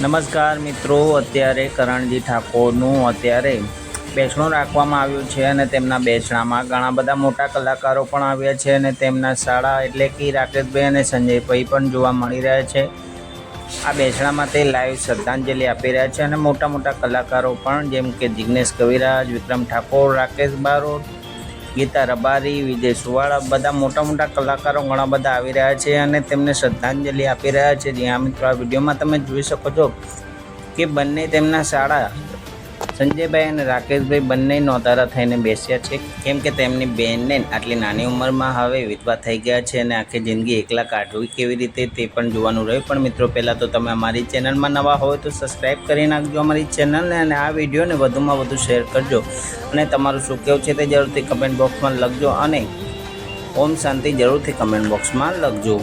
નમસ્કાર મિત્રો, અત્યારે કરણજી ઠાકોરનું અત્યારે બેસણું રાખવામાં આવ્યું છે અને તેમના બેસણામાં ઘણા બધા મોટા કલાકારો પણ આવ્યા છે અને તેમના શાળા એટલે કે રાકેશભાઈ અને સંજયભાઈ પણ જોવા મળી રહ્યા છે. આ બેસણામાં તે લાઈવ શ્રદ્ધાંજલિ આપી રહ્યા છે અને મોટા મોટા કલાકારો પણ, જેમ કે જિગ્નેશ કવિરાજ, વિક્રમ ઠાકોર, રાકેશ બારોટ ગીતા રબારી, વિજય સુવાળા બધા મોટા મોટા કલાકારો ઘણા બધા આવી રહ્યા છે અને તેમને શ્રદ્ધાંજલિ આપી રહ્યા છે. જ્યાં મિત્રો, આ વિડીયોમાં તમે જોઈ શકો છો કે બંને તેમના શાળા સંજયભાઈ અને રાકેશભાઈ બંને નોતારા થઈને બેસ્યા છે. કેમ કે તેમની બહેનને આટલી નાની ઉંમરમાં હવે વિધવા થઈ ગયા છે અને આખી જિંદગી એકલા કાઢવી કેવી રીતે તે પણ જોવાનું રહ્યું. પણ મિત્રો, પહેલાં તો તમે અમારી ચેનલમાં નવા હોય તો સબસ્ક્રાઈબ કરી નાખજો અમારી ચેનલને અને આ વિડીયોને વધુમાં વધુ શેર કરજો. અને તમારું શું કહેવું છે તે જરૂરથી કમેન્ટ બોક્સમાં લખજો અને ઓમ શાંતિ જરૂરથી કમેન્ટ બોક્સમાં લખજો.